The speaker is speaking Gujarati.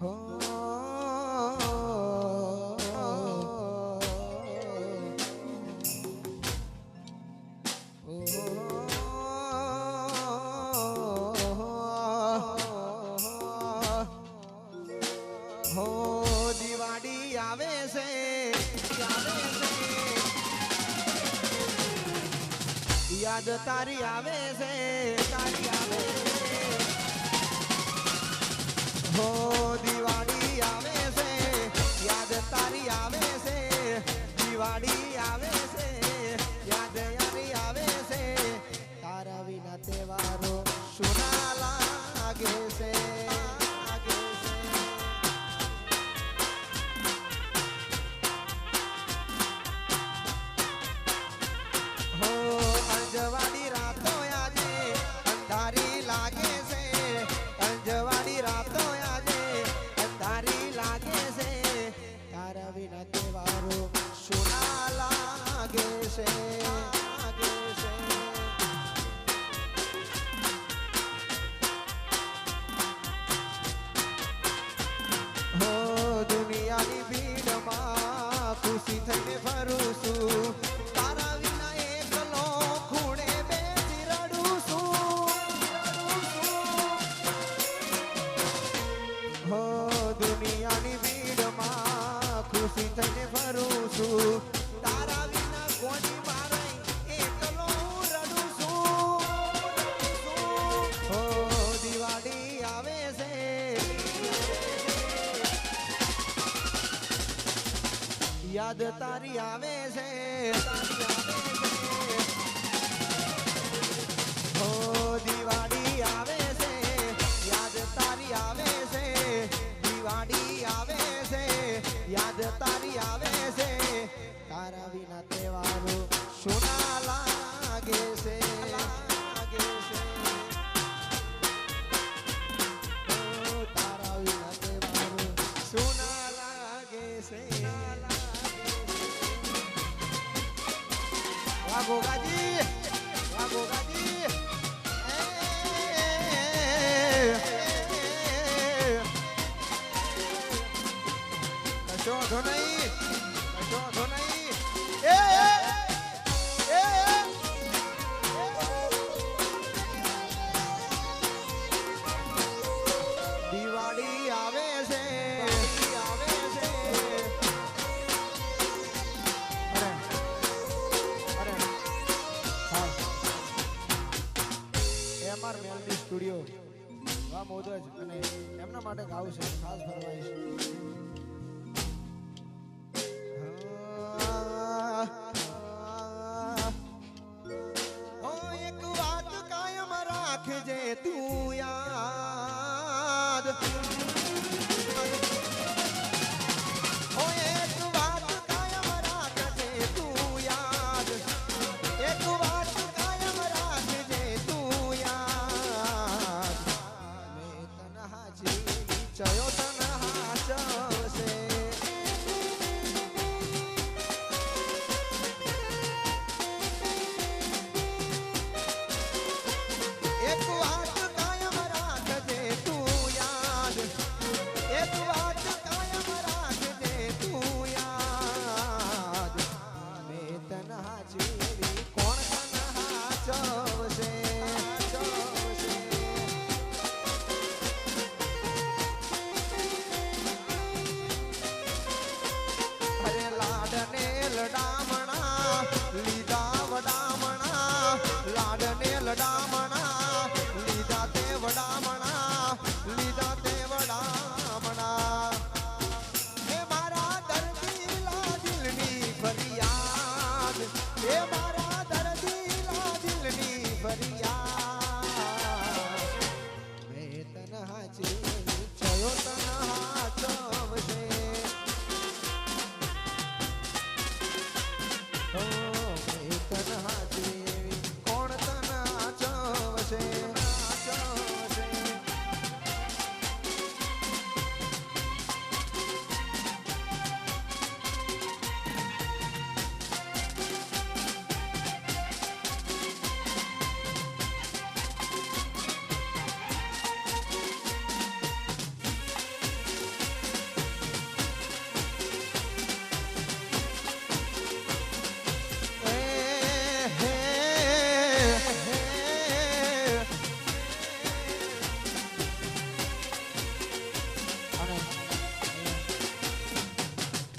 યાદ તારી આવે છે. તારી આવે છે. હો હો, દુનિયાની ભીડમાં ખુશી થઈને ફરું છું. તારા વિના કોની મારાય એકલો હું છું. હો, દિવાળી આવે છે. યાદ તારી આવે છે તારી આવે છે. હો, દિવાળી વા ગોગાજી વા ગોગાજી કશો વાંધો નહીં. સ્ટુડિયો. વા મોદજ અને એમના માટે ગાવું છે. ખાસ ફરમાઈશ. એક વાત કાયમ રાખજે તું. muchachos. Toyota.